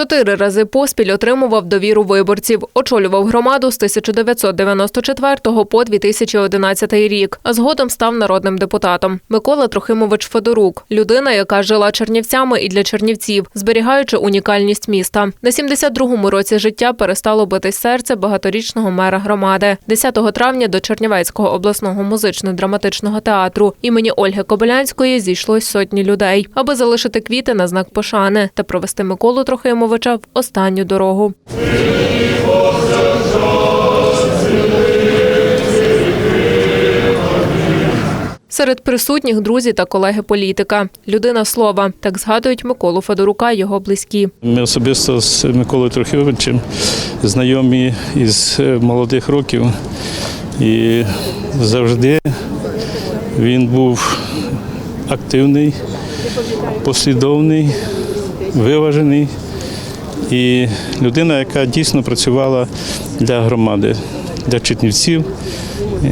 Чотири рази поспіль отримував довіру виборців. Очолював громаду з 1994 по 2011 рік, а згодом став народним депутатом. Микола Трохимович Федорук – людина, яка жила Чернівцями і для чернівців, зберігаючи унікальність міста. На 72-му році життя перестало битись серце багаторічного мера громади. 10 травня до Чернівецького обласного музично-драматичного театру імені Ольги Кобилянської зійшлось сотні людей, аби залишити квіти на знак пошани та провести Миколу Трохимовича в останню дорогу. Серед присутніх друзі та колеги політика. Людина слова. Так згадують Миколу Федорука його близькі. Ми особисто з Миколою Трохимовичем знайомі із е, молодих років. І завжди він був активний, послідовний, виважений і людина, яка дійсно працювала для громади, для чернівців.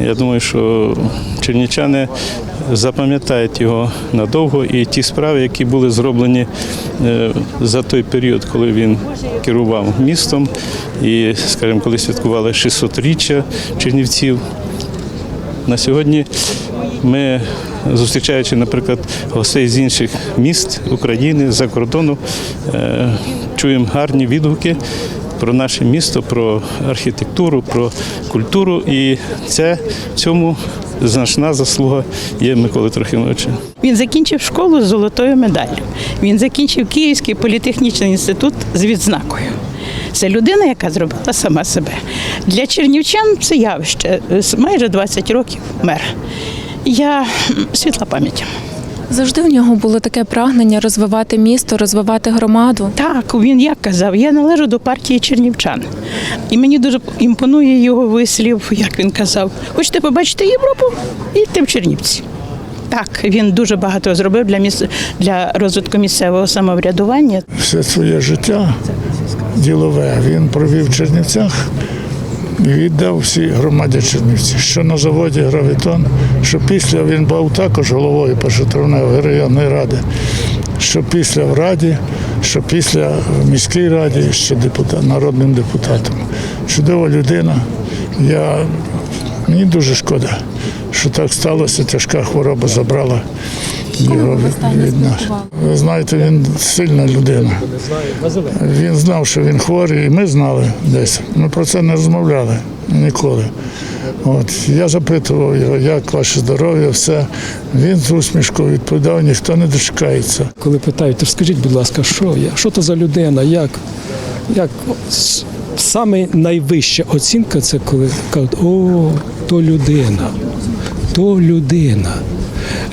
Я думаю, що чернівчани запам'ятають його надовго і ті справи, які були зроблені е, за той період, коли він керував містом, і, скажімо, коли святкували 600-річчя чернівців. На сьогодні ми, зустрічаючи, наприклад, гостей з інших міст України за кордону, е, чуємо гарні відгуки про наше місто, про архітектуру, про культуру. І це в цьому значна заслуга є Миколи Трохимовича. Він закінчив школу з золотою медаллю. Він закінчив Київський політехнічний інститут з відзнакою. Це людина, яка зробила сама себе. Для чернівчан це явище. Майже 20 років мер. Я світла пам'ять. Завжди в нього було таке прагнення розвивати місто, розвивати громаду. Так, він як казав, я належу до партії чернівчан. І мені дуже імпонує його вислів, як він казав, хочете побачити Європу? Їдьте в Чернівці. Так, він дуже багато зробив для міс... для розвитку місцевого самоврядування. все своє життя ділове він провів в Чернівцях віддав всій громаді Чернівців. Що на заводі Гравітон, що після він був також головою першотравневої районної ради, що після в раді, що після в міській раді, що депутат, народним депутатом. Чудова людина. Я, мені дуже шкода, що так сталося, тяжка хвороба забрала його від, нас. Ви знаєте, він сильна людина. Він знав, що він хворий, і ми знали десь. Ми про це не розмовляли ніколи. От я запитував його, як ваше здоров'я, все. Він з усмішкою відповідав, ніхто не дочекається. Коли питають, скажіть, будь ласка, що я? Що то за людина? Як? як? Саме найвища оцінка це коли кажуть, о, то людина, то людина.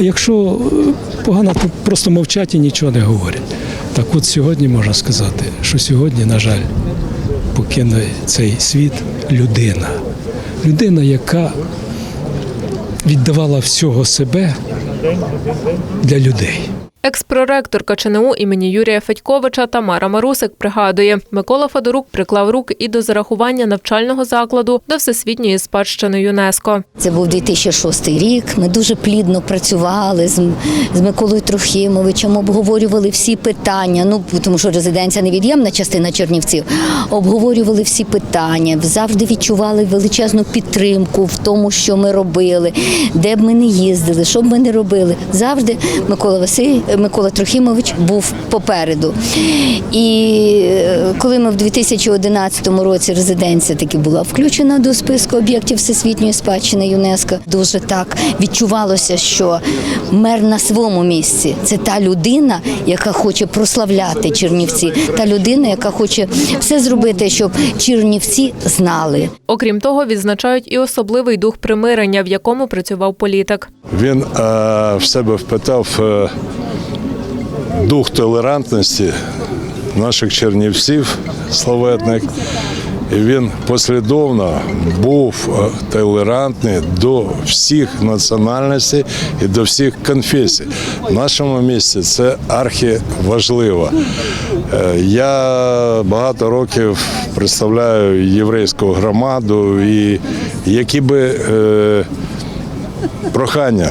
Якщо е, погано, то просто мовчать і нічого не говорять. Так от сьогодні можна сказати, що сьогодні, на жаль, покине цей світ людина. Людина, яка віддавала всього себе для людей. Екс-проректорка ЧНУ імені Юрія Федьковича Тамара Марусик пригадує, Микола Федорук приклав руки і до зарахування навчального закладу до всесвітньої спадщини ЮНЕСКо. Це був 2006 рік. Ми дуже плідно працювали з, з Миколою Трохимовичем, обговорювали всі питання. Ну тому що резиденція невід'ємна частина Чернівців. Обговорювали всі питання, завжди відчували величезну підтримку в тому, що ми робили, де б ми не їздили, що б ми не робили. Завжди Микола Василь, Микола Трохимович був попереду. І е, коли ми в 2011 році резиденція таки була включена до списку об'єктів всесвітньої спадщини ЮНЕСКО, дуже так відчувалося, що мер на своєму місці це та людина, яка хоче прославляти Чернівці, та людина, яка хоче все зробити, щоб Чернівці знали. Окрім того, відзначають і особливий дух примирення, в якому працював політик. Він е, в себе впитав е, дух толерантності наших чернівців славетних. І він послідовно був е, толерантний до всіх національностей і до всіх конфесій. В нашому місті це архіважливо. Е, Я багато років представляю єврейську громаду, і які би е, прохання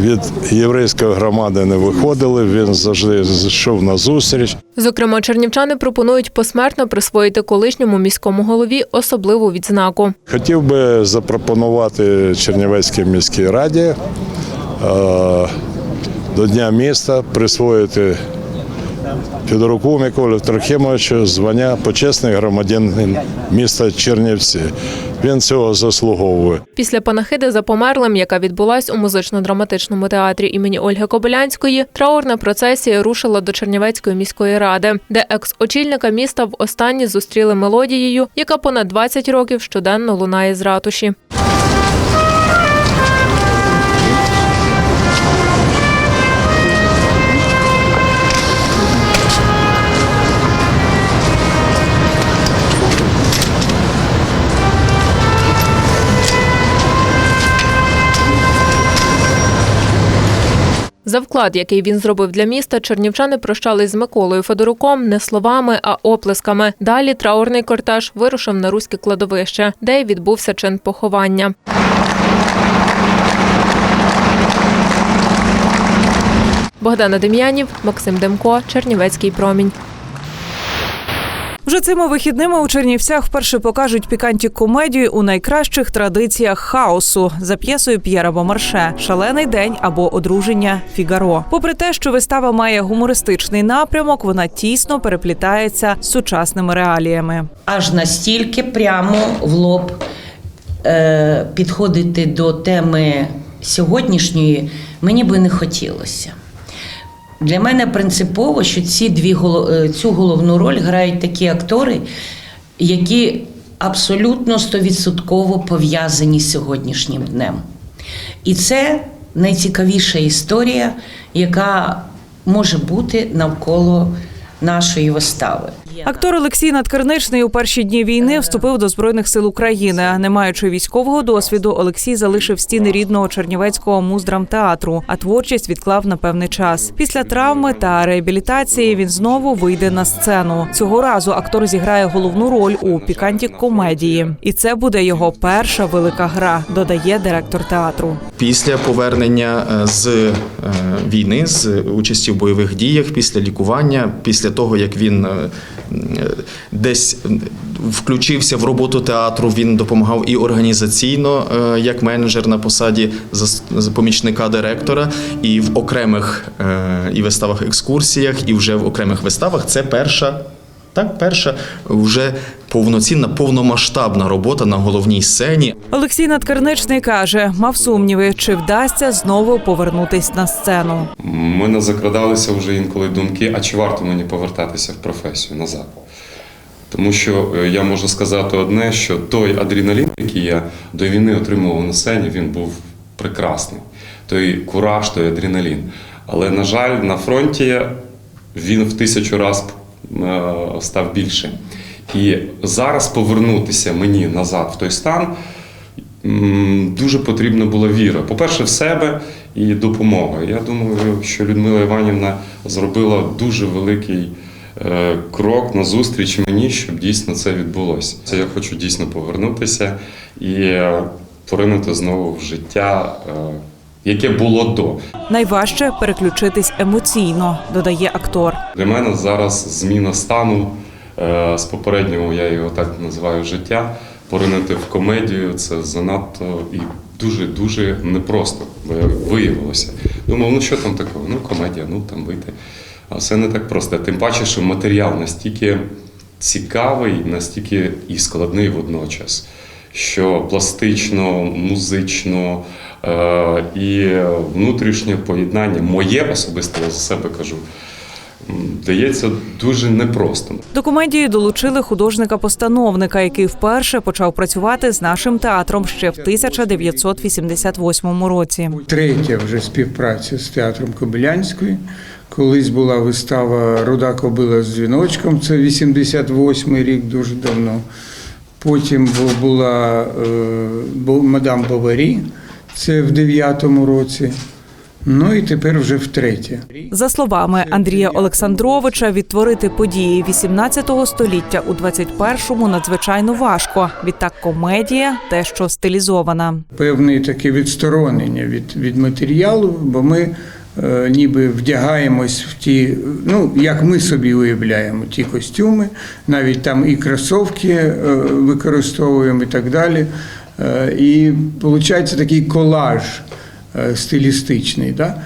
від єврейської громади не виходили. Він завжди йшов на зустріч. Зокрема, чернівчани пропонують посмертно присвоїти колишньому міському голові особливу відзнаку. Хотів би запропонувати Чернівецькій міській раді е, до Дня міста присвоїти Федоруку Миколі Трохимовичу звання почесний громадянин міста Чернівці. Він цього заслуговує. Після панахиди за померлим, яка відбулась у музично-драматичному театрі імені Ольги Кобилянської, траурна процесія рушила до Чернівецької міської ради, де екс-очільника міста в останні зустріли мелодією, яка понад 20 років щоденно лунає з ратуші. За вклад, який він зробив для міста, чернівчани прощались з Миколою Федоруком не словами, а оплесками. Далі траурний кортеж вирушив на руське кладовище, де й відбувся чин поховання. Богдана Дем'янів, Максим Демко, Чернівецький промінь. Вже цими вихідними у Чернівцях вперше покажуть піканті комедію у найкращих традиціях хаосу за п'єсою П'єра Бомарше Шалений день або одруження Фігаро. Попри те, що вистава має гумористичний напрямок, вона тісно переплітається з сучасними реаліями. аж настільки прямо в лоб е, підходити до теми сьогоднішньої мені би не хотілося. Для мене принципово, що ці дві е, цю головну роль грають такі актори, які абсолютно стовідсотково пов'язані з сьогоднішнім днем. І це найцікавіша історія, яка може бути навколо нашої вистави. Актор Олексій Надкарничний у перші дні війни вступив до збройних сил України. Не маючи військового досвіду, Олексій залишив стіни рідного Чернівецького муздрамтеатру, а творчість відклав на певний час. Після травми та реабілітації він знову вийде на сцену. Цього разу актор зіграє головну роль у піканті комедії, і це буде його перша велика гра. Додає директор театру. Після повернення е, з е, війни, з участі в бойових діях, після лікування, після того як він е, е, десь включився в роботу театру, він допомагав і організаційно, е, як менеджер на посаді помічника директора, і в окремих е, і виставах екскурсіях, і вже в окремих виставах. Це перша. Так, перша вже повноцінна, повномасштабна робота на головній сцені. Олексій Надкарничний каже, мав сумніви, чи вдасться знову повернутись на сцену. У мене закрадалися вже інколи думки, а чи варто мені повертатися в професію назад? Тому що е, я можу сказати одне, що той адреналін, який я до війни отримував на сцені, він був прекрасний. Той кураж, той адреналін. Але, на жаль, на фронті він в тисячу разів став більше. І зараз повернутися мені назад в той стан дуже потрібна була віра. По-перше, в себе і допомога. Я думаю, що Людмила Іванівна зробила дуже великий е, крок на зустріч мені, щоб дійсно це відбулося. Це я хочу дійсно повернутися і е, поринути знову в життя, е, яке було до. Найважче переключитись емоційно, додає актор. Для мене зараз зміна стану е, з попереднього, я його так називаю життя. Поринути в комедію це занадто і дуже дуже непросто виявилося. Думав, ну що там такого? Ну, комедія, ну там вийти. А все не так просто. Тим паче, що матеріал настільки цікавий, настільки і складний водночас, що пластично, музично е, і внутрішнє поєднання, моє особисто я за себе кажу, дається дуже непросто. До комедії долучили художника-постановника, який вперше почав працювати з нашим театром ще в 1988 році. Третя вже співпраця з театром Кобилянської. Колись була вистава Руда кобила з дзвіночком, це 88-й рік, дуже давно. Потім була е, мадам Баварі, це в 9-му році. Ну і тепер вже втретє. За словами Андрія Олександровича, відтворити події 18 століття у 21-му надзвичайно важко. Відтак комедія дещо стилізована. Певне таке відсторонення від, від матеріалу, бо ми ніби вдягаємось в ті, ну як ми собі уявляємо, ті костюми, навіть там і кросовки е, використовуємо і так далі. Е, і виходить такий колаж е, стилістичний. Да?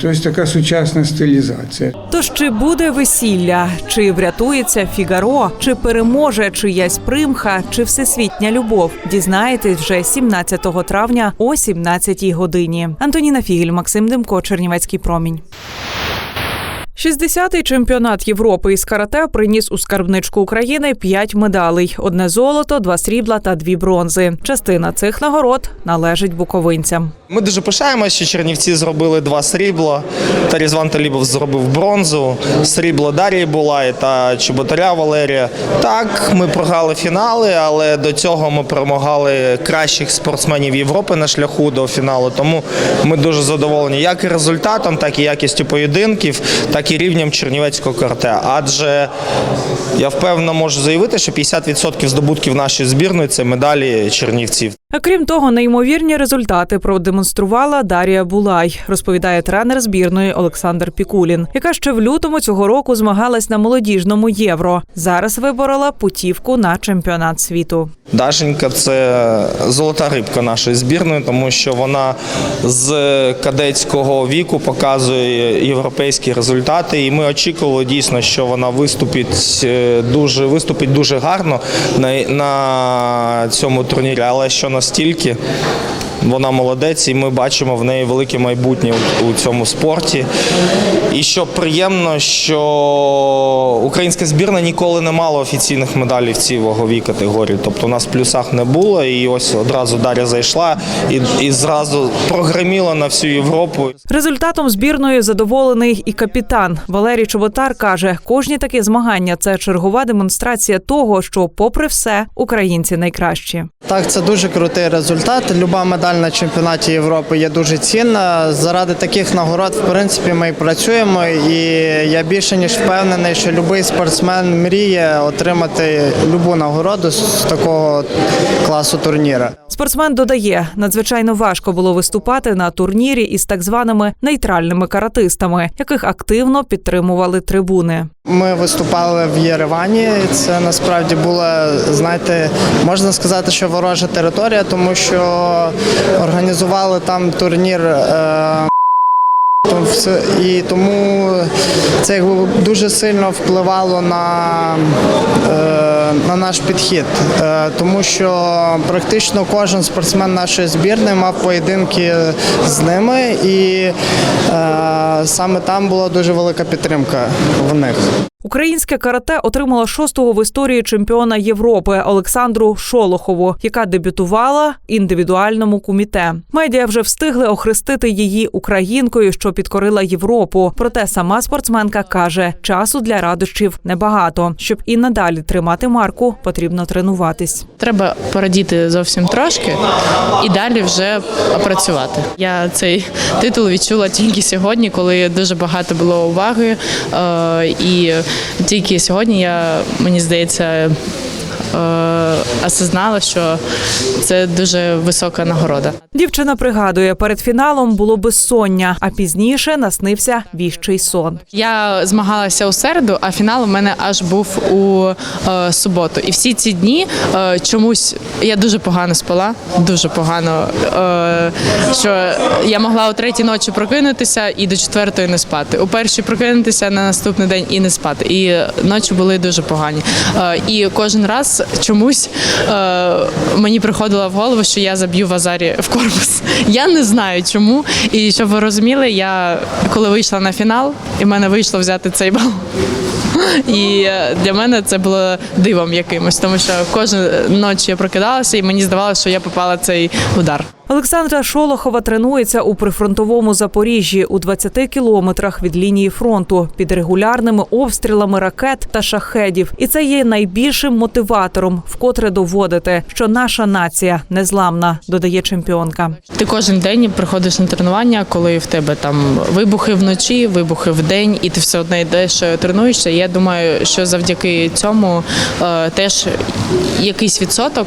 Тобто така сучасна стилізація. Тож чи буде весілля, чи врятується Фігаро, чи переможе чиясь примха, чи всесвітня любов? Дізнаєтесь вже 17 травня о 17 годині. Антоніна Фігель, Максим Демко, Чернівецький промінь. 60-й чемпіонат Європи із карате приніс у скарбничку України п'ять медалей: одне золото, два срібла та дві бронзи. Частина цих нагород належить буковинцям. Ми дуже пишаємося, що Чернівці зробили два срібла. Та Різван Талібов зробив бронзу. Срібло Дарії Булай та Чеботаря Валерія. Так, ми програли фінали, але до цього ми перемагали кращих спортсменів Європи на шляху до фіналу. Тому ми дуже задоволені як і результатом, так і якістю поєдинків, так і рівнем чернівецького карте. Адже я впевнено можу заявити, що 50% здобутків нашої збірної це медалі чернівців. Крім того, неймовірні результати продемонструвала Дарія Булай, розповідає тренер збірної Олександр Пікулін, яка ще в лютому цього року змагалась на молодіжному євро. Зараз виборола путівку на чемпіонат світу. Дашенька це золота рибка нашої збірної, тому що вона з кадетського віку показує європейські результати. І ми очікували дійсно, що вона виступить е, дуже виступить дуже гарно на, на цьому турнірі, але що настільки. Вона молодець, і ми бачимо в неї велике майбутнє у- цьому спорті. І що приємно, що українська збірна ніколи не мала офіційних медалей в цій ваговій категорії. Тобто у нас в плюсах не було, і ось одразу Дар'я зайшла і, і зразу прогреміла на всю Європу. Результатом збірної задоволений і капітан Валерій Чоботар каже: кожні такі змагання це чергова демонстрація того, що, попри все, українці найкращі. Так, це дуже крутий результат. Люба медаль на чемпіонаті Європи є дуже цінна. Заради таких нагород, в принципі, ми і працюємо. І я більше ніж впевнений, що будь-який спортсмен мріє отримати любу нагороду з такого класу турніра. Спортсмен додає, надзвичайно важко було виступати на турнірі із так званими нейтральними каратистами, яких активно підтримували трибуни. Ми виступали в Єревані. Це насправді була, знаєте, можна сказати, що ворожа територія, тому що організували там турнір. Е- І тому це дуже сильно впливало на, е, на наш підхід, Е, тому що практично кожен спортсмен нашої збірної мав поєдинки з ними, і е, саме там була дуже велика підтримка в них. Українське карате отримало шостого в історії чемпіона Європи Олександру Шолохову, яка дебютувала індивідуальному куміте. Медіа вже встигли охрестити її українкою, що підкорила Європу. Проте сама спортсменка каже, часу для радощів небагато. Щоб і надалі тримати марку, потрібно тренуватись. Треба порадіти зовсім трошки і далі вже працювати. Я цей титул відчула тільки сьогодні, коли дуже багато було уваги. Е, і тільки сьогодні я, мені здається, осознала, що це дуже висока нагорода. Дівчина пригадує, перед фіналом було безсоння, а пізніше наснився віщий сон. Я змагалася у середу, а фінал у мене аж був у е, суботу. І всі ці дні е, чомусь я дуже погано спала, дуже погано. Е, що я могла о третій ночі прокинутися і до четвертої не спати. У першій прокинутися на наступний день і не спати. І ночі були дуже погані. Е, і кожен раз чомусь е, мені приходило в голову, що я заб'ю в Азарі в корпус. Я не знаю чому. І щоб ви розуміли, я коли вийшла на фінал, і в мене вийшло взяти цей бал. І е, для мене це було дивом якимось, тому що кожну ночі я прокидалася, і мені здавалося, що я попала цей удар. Олександра Шолохова тренується у прифронтовому Запоріжжі у 20 кілометрах від лінії фронту під регулярними обстрілами ракет та шахедів. І це є найбільшим мотиватором, вкотре доводити, що наша нація незламна, додає чемпіонка. Ти кожен день приходиш на тренування, коли в тебе там вибухи вночі, вибухи в день, і ти все одно йдеш, е, тренуєшся. Я думаю, що завдяки цьому е, теж якийсь відсоток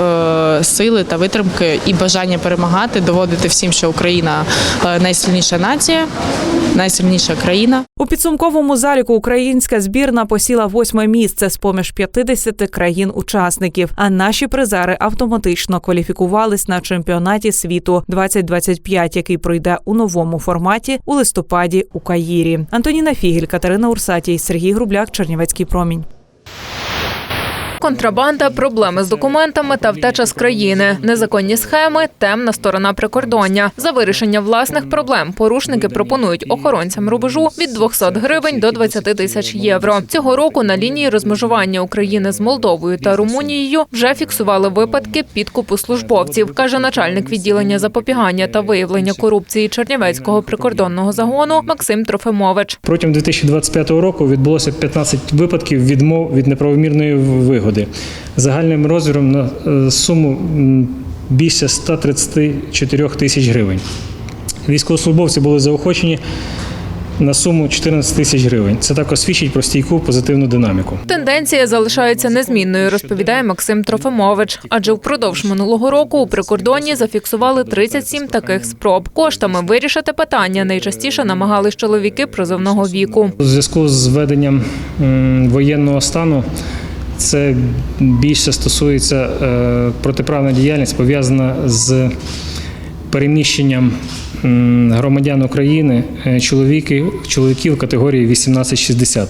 е, сили та витримки і бажання перемагати, доводити всім, що Україна е, найсильніша нація, найсильніша країна. У підсумковому заліку українська збірна посіла восьме місце з поміж 50 країн-учасників. А наші призери автоматично кваліфікувались на чемпіонаті світу 2025, який пройде у новому форматі у листопаді у Каїрі. Антоніна Фігель, Катерина Урсатій, Сергій Грубляк, Чернівецький промінь. Контрабанда, проблеми з документами та втеча з країни, незаконні схеми, темна сторона прикордоння. За вирішення власних проблем порушники пропонують охоронцям рубежу від 200 гривень до 20 тисяч євро. Цього року на лінії розмежування України з Молдовою та Румунією вже фіксували випадки підкупу службовців, каже начальник відділення запобігання та виявлення корупції Чернівецького прикордонного загону Максим Трофимович. Протягом 2025 року відбулося 15 випадків відмов від неправомірної вигоди загальним розміром на е, суму більше 134 тисяч гривень. Військовослужбовці були заохочені на суму 14 тисяч гривень. Це також свідчить про стійку позитивну динаміку. Тенденція залишається незмінною, розповідає Максим Трофимович. Адже впродовж минулого року у прикордонні зафіксували 37 таких спроб. Коштами вирішити питання найчастіше намагались чоловіки призовного віку. У зв'язку з введенням воєнного стану це більше стосується е, протиправна діяльність, пов'язана з переміщенням громадян України, е, чоловіки, чоловіків категорії 18-60,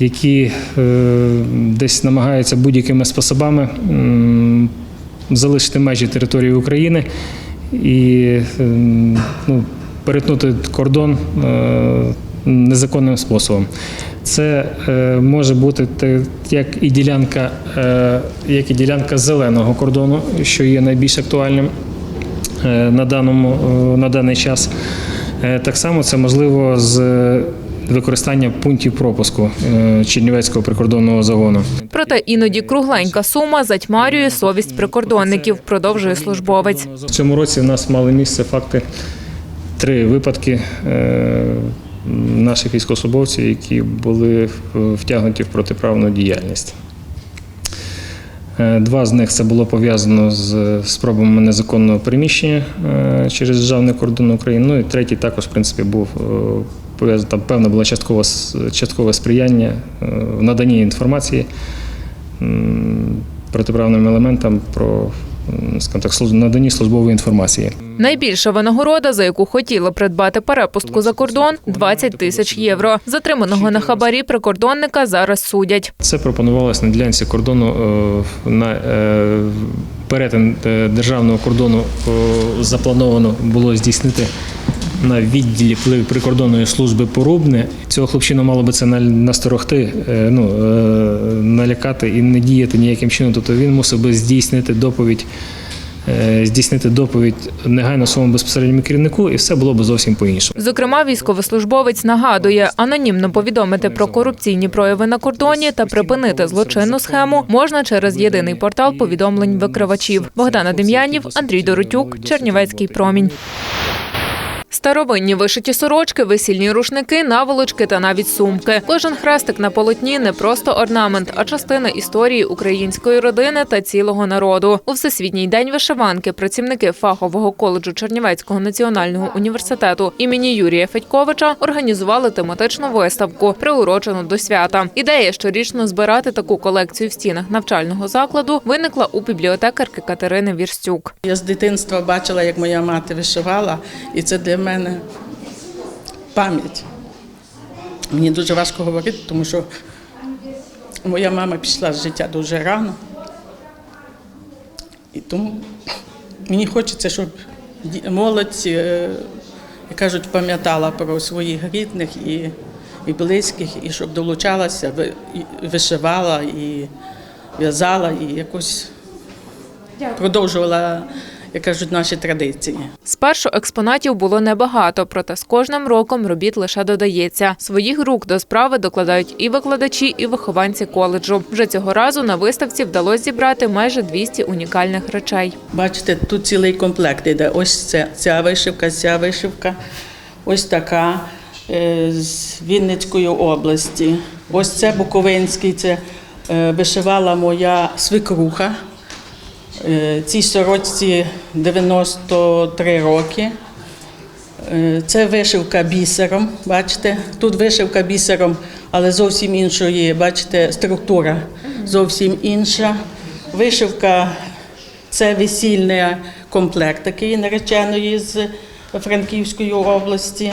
які е, десь намагаються будь-якими способами залишити межі території України і ну, перетнути кордон незаконним способом. Це е, може бути як і ділянка, е, як і ділянка зеленого кордону, що є найбільш актуальним е, на, даному, е, на даний час. Е, Так само це можливо з використання пунктів пропуску е, Чернівецького прикордонного загону. Проте іноді кругленька сума затьмарює совість прикордонників, продовжує службовець. В цьому році в нас мали місце факти три випадки е, наших військовослужбовців, які були втягнуті в протиправну діяльність. Е, Два з них це було пов'язано з спробами незаконного переміщення е, через державний кордон України. Ну і третій також, в принципі, був е, пов'язаний, там певна була часткове, часткове сприяння в наданні інформації протиправним елементам про наданні службової інформації. Найбільша винагорода, за яку хотіли придбати перепустку за кордон 20 тисяч євро. Затриманого на хабарі прикордонника зараз судять. Це пропонувалось на ділянці кордону е, на е, перетин е, державного кордону заплановано було здійснити на відділі при- прикордонної служби Порубне. Цього хлопчину мало би це насторогти, е, ну, е, налякати і не діяти ніяким чином. Тобто він мусив би здійснити доповідь. е, Здійснити доповідь негайно своєму безпосередньому керівнику, і все було б зовсім по-іншому. Зокрема, військовослужбовець нагадує, анонімно повідомити про корупційні прояви на кордоні та припинити злочинну схему можна через єдиний портал повідомлень викривачів. Богдана Дем'янів, Андрій Доротюк, Чернівецький промінь. Старовинні вишиті сорочки, весільні рушники, наволочки та навіть сумки. Кожен хрестик на полотні не просто орнамент, а частина історії української родини та цілого народу. У всесвітній день вишиванки працівники фахового коледжу Чернівецького національного університету імені Юрія Федьковича організували тематичну виставку, приурочену до свята. Ідея щорічно збирати таку колекцію в стінах навчального закладу виникла у бібліотекарки Катерини Вірстюк. Я з дитинства бачила, як моя мати вишивала, і це для мене пам'ять. Мені дуже важко говорити, тому що моя мама пішла з життя дуже рано. І тому мені хочеться, щоб молодь, е, як кажуть, пам'ятала про своїх рідних і, і близьких, і щоб долучалася, вишивала і в'язала, і якось продовжувала як кажуть, наші традиції. Спершу експонатів було небагато, проте з кожним роком робіт лише додається. Своїх рук до справи докладають і викладачі, і вихованці коледжу. Вже цього разу на виставці вдалося зібрати майже 200 унікальних речей. Бачите, тут цілий комплект іде. Ось ця, ця вишивка, ця вишивка, ось така е, з Вінницької області. Ось це Буковинський, це е, вишивала моя свекруха. Е, Цій сорочці 93 роки. Е, Це вишивка бісером, бачите? Тут вишивка бісером, але зовсім іншої, бачите, структура зовсім інша. Вишивка це весільний комплект такий нареченої з Франківської області,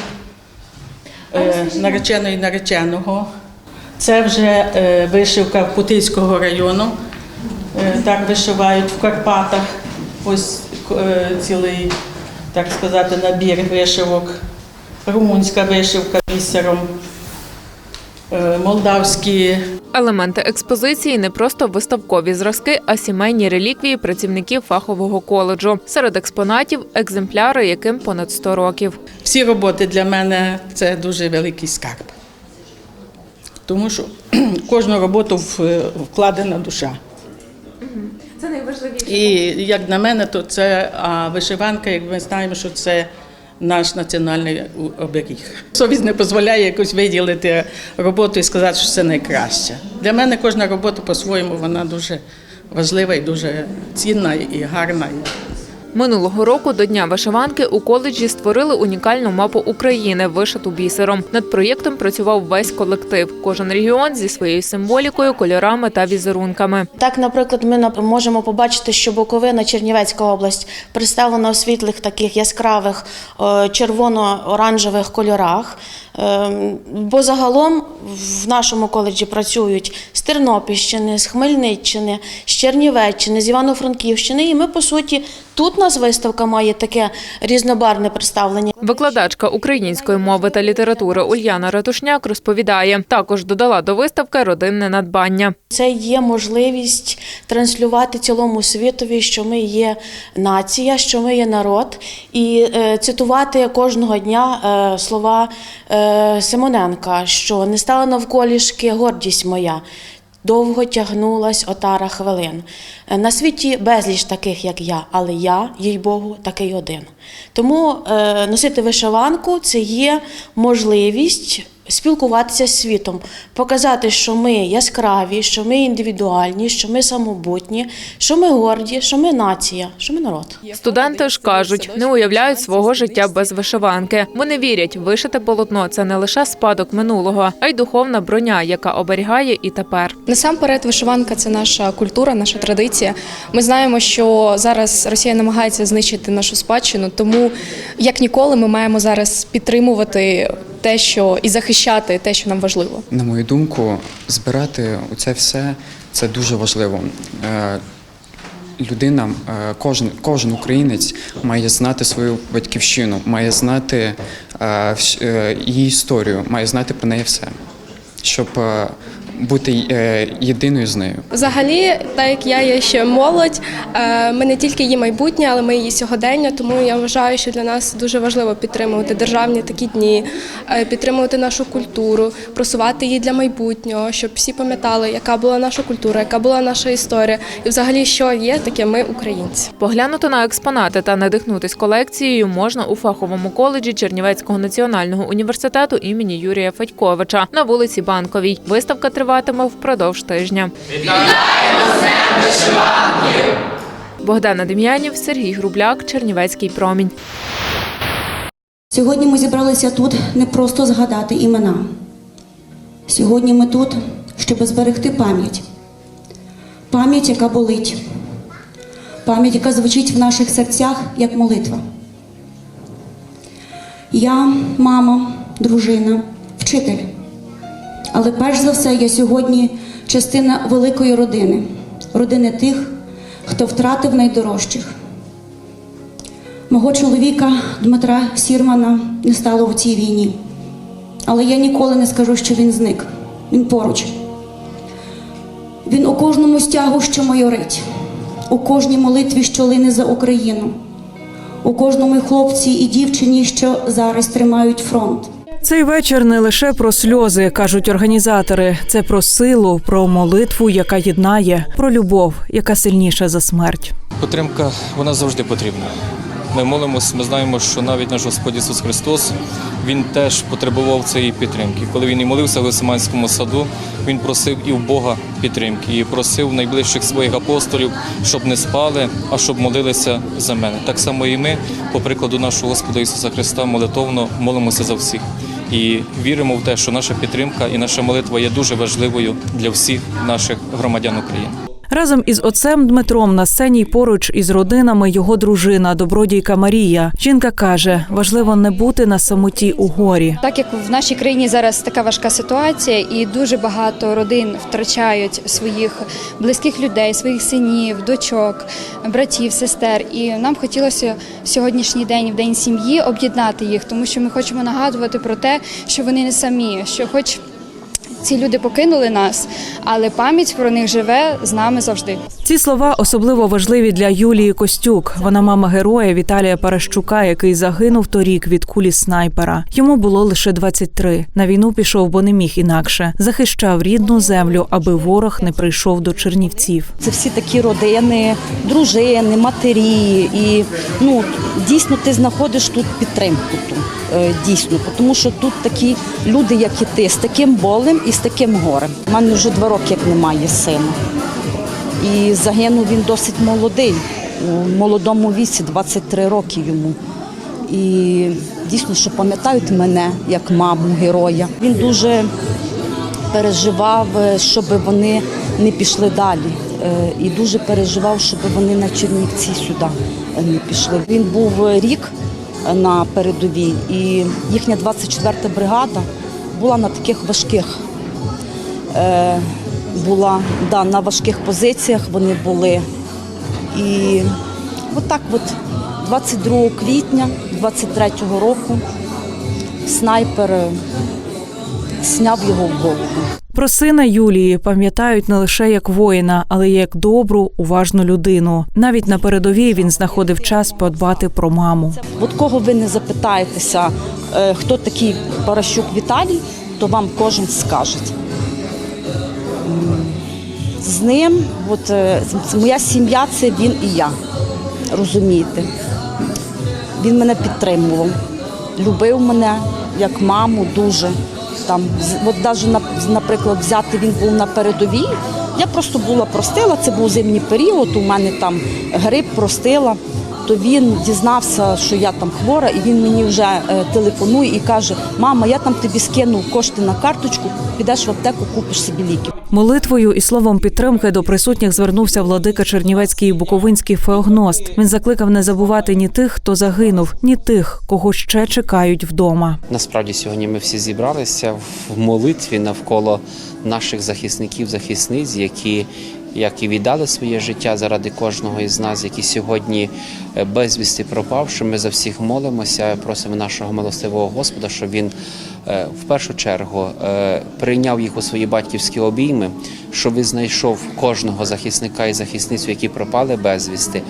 е, нареченої нареченого. Це вже вишивка Путильського району. Е, Так вишивають в Карпатах. Ось е, цілий, так сказати, набір вишивок. Румунська вишивка бісером, е, молдавські Елементи експозиції не просто виставкові зразки, а сімейні реліквії працівників фахового коледжу. Серед експонатів екземпляри, яким понад 100 років. Всі роботи для мене це дуже великий скарб. Тому що кожну роботу вкладена душа. Це найважливіше. І як на мене, то це а вишиванка, як ми знаємо, що це наш національний оберіг. Совість не дозволяє якось виділити роботу і сказати, що це найкраще. Для мене кожна робота по-своєму вона дуже важлива і дуже цінна і гарна. Минулого року до Дня вишиванки у коледжі створили унікальну мапу України, вишиту бісером. Над проєктом працював весь колектив. Кожен регіон зі своєю символікою, кольорами та візерунками. Так, наприклад, ми можемо побачити, що Буковина, Чернівецька область представлена у світлих таких яскравих е, червоно-оранжевих кольорах. Ем, Бо загалом в нашому коледжі працюють з Тернопільщини, з Хмельниччини, з Чернівеччини, з Івано-Франківщини. І ми, по суті, тут нас виставка має таке різнобарне представлення. Викладачка української мови та літератури Ульяна Ратушняк розповідає, також додала до виставки родинне надбання. Це є можливість транслювати цілому світові, що ми є нація, що ми є народ, і е, цитувати кожного дня е, слова е, Симоненка, що не стала навколішки гордість моя. Довго тягнулась отара хвилин. Е, На світі безліч таких, як я, але я, їй Богу, такий один. Тому е, носити вишиванку це є можливість спілкуватися з світом, показати, що ми яскраві, що ми індивідуальні, що ми самобутні, що ми горді, що ми нація, що ми народ. Студенти ж кажуть, не уявляють свого життя без вишиванки. Вони вірять, вишите полотно це не лише спадок минулого, а й духовна броня, яка оберігає і тепер. Насамперед, вишиванка це наша культура, наша традиція. Ми знаємо, що зараз Росія намагається знищити нашу спадщину, тому як ніколи ми маємо зараз підтримувати те, що і захищати те, що нам важливо. На мою думку, збирати у це все це дуже важливо. Е, Людина, е, кожен, кожен українець має знати свою батьківщину, має знати е, її історію, має знати про неї все, щоб бути е, єдиною з нею. Взагалі, так як я є ще молодь, е, ми не тільки її майбутнє, але ми її сьогодення. Тому я вважаю, що для нас дуже важливо підтримувати державні такі дні, е, підтримувати нашу культуру, просувати її для майбутнього, щоб всі пам'ятали, яка була наша культура, яка була наша історія, і взагалі, що є таке ми українці. Поглянути на експонати та надихнутись колекцією можна у фаховому коледжі Чернівецького національного університету імені Юрія Федьковича на вулиці Банковій. Виставка триватиме впродовж тижня. Богдана Дем'янів, Сергій Грубляк, Чернівецький промінь. Сьогодні ми зібралися тут не просто згадати імена. Сьогодні ми тут, щоб зберегти пам'ять. Пам'ять, яка болить, пам'ять, яка звучить в наших серцях як молитва. Я мама, дружина, вчитель. Але перш за все, я сьогодні частина великої родини, родини тих, хто втратив найдорожчих. Мого чоловіка Дмитра Сірмана не стало в цій війні. Але я ніколи не скажу, що він зник. Він поруч. Він у кожному стягу, що майорить, у кожній молитві, що лине за Україну, у кожному хлопці і дівчині, що зараз тримають фронт. Цей вечір не лише про сльози, кажуть організатори. Це про силу, про молитву, яка єднає, про любов, яка сильніша за смерть. Підтримка вона завжди потрібна. Ми молимось, ми знаємо, що навіть наш Господь Ісус Христос Він теж потребував цієї підтримки. Коли він і молився в Гесиманському саду, він просив і в Бога підтримки, і просив найближчих своїх апостолів, щоб не спали, а щоб молилися за мене. Так само і ми, по прикладу нашого Господа Ісуса Христа, молитовно молимося за всіх. І віримо в те, що наша підтримка і наша молитва є дуже важливою для всіх наших громадян України. Разом із отцем Дмитром на сцені поруч із родинами його дружина, добродійка Марія. Жінка каже, важливо не бути на самоті у горі. Так як в нашій країні зараз така важка ситуація, і дуже багато родин втрачають своїх близьких людей, своїх синів, дочок, братів, сестер. І нам хотілося сьогоднішній день, в день сім'ї, об'єднати їх, тому що ми хочемо нагадувати про те, що вони не самі, що хоч. Ці люди покинули нас, але пам'ять про них живе з нами завжди. Ці слова особливо важливі для Юлії Костюк. Вона мама героя Віталія Паращука, який загинув торік від кулі снайпера. Йому було лише 23. На війну пішов, бо не міг інакше. Захищав рідну землю, аби ворог не прийшов до Чернівців. Це всі такі родини, дружини, матері. І ну дійсно ти знаходиш тут підтримку. Е, дійсно, тому що тут такі люди, як і ти, з таким болем і з таким горем. У мене вже два роки як немає сина. І загинув він досить молодий, у молодому віці, 23 роки йому. І дійсно, що пам'ятають мене як маму героя. Він дуже переживав, е, щоб вони не пішли далі. Е, І дуже переживав, щоб вони на Чернівці сюди не пішли. Він був рік на передовій, і їхня 24-та бригада була на таких важких. е, Була да, на важких позиціях вони були. І отак от 22 квітня 23-го року снайпер е, сняв його в голову. Про сина Юлії пам'ятають не лише як воїна, але й як добру, уважну людину. Навіть на передовій він знаходив час подбати про маму. От кого ви не запитаєтеся, е, хто такий Паращук Віталій, то вам кожен скаже. З ним, от, е, моя сім'я це він і я. Розумієте? Він мене підтримував, любив мене як маму дуже. Там, от навіть, наприклад, взяти він був на передовій. Я просто була простила, це був зимній період, у мене там грип простила. То він дізнався, що я там хвора, і він мені вже е, телефонує і каже: Мама, я там тобі скину кошти на карточку, підеш в аптеку, купиш собі ліків. Молитвою і словом підтримки до присутніх звернувся владика Чернівецький і Буковинський феогност. Він закликав не забувати ні тих, хто загинув, ні тих, кого ще чекають вдома. Насправді сьогодні ми всі зібралися в молитві навколо наших захисників, захисниць, які як і віддали своє життя заради кожного із нас, які сьогодні е, безвісти пропавши. Ми за всіх молимося, просимо нашого милостивого Господа, щоб він в першу чергу е, прийняв їх у свої батьківські обійми, щоб він знайшов кожного захисника і захисницю, які пропали безвісти.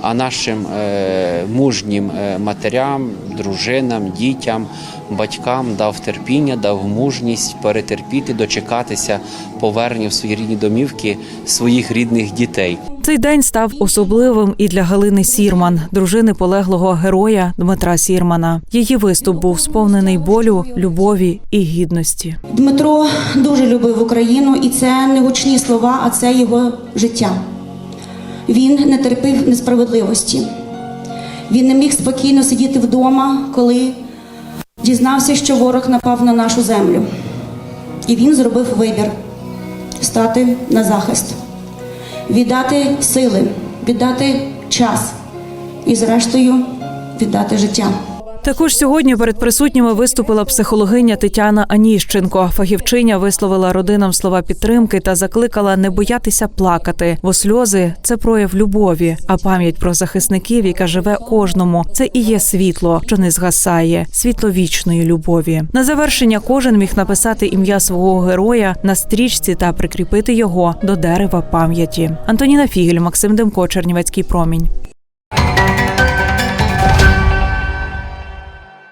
А нашим е, мужнім е, матерям, дружинам, дітям, батькам дав терпіння, дав мужність перетерпіти, дочекатися повернення в свої рідні домівки своїх рідних дітей. Цей день став особливим і для Галини Сірман, дружини полеглого героя Дмитра Сірмана. Її виступ був сповнений болю, любові і гідності. Дмитро дуже любив Україну, і це не гучні слова, а це його життя. Він не терпів несправедливості. Він не міг спокійно сидіти вдома, коли дізнався, що ворог напав на нашу землю. І він зробив вибір стати на захист, віддати сили, віддати час і, зрештою, віддати життя. Також сьогодні перед присутніми виступила психологиня Тетяна Аніщенко. Фахівчиня висловила родинам слова підтримки та закликала не боятися плакати, бо сльози це прояв любові. А пам'ять про захисників, яка живе кожному, це і є світло, що не згасає, світло вічної любові. На завершення кожен міг написати ім'я свого героя на стрічці та прикріпити його до дерева пам'яті. Антоніна Фігель, Максим Демко, Чернівецький промінь.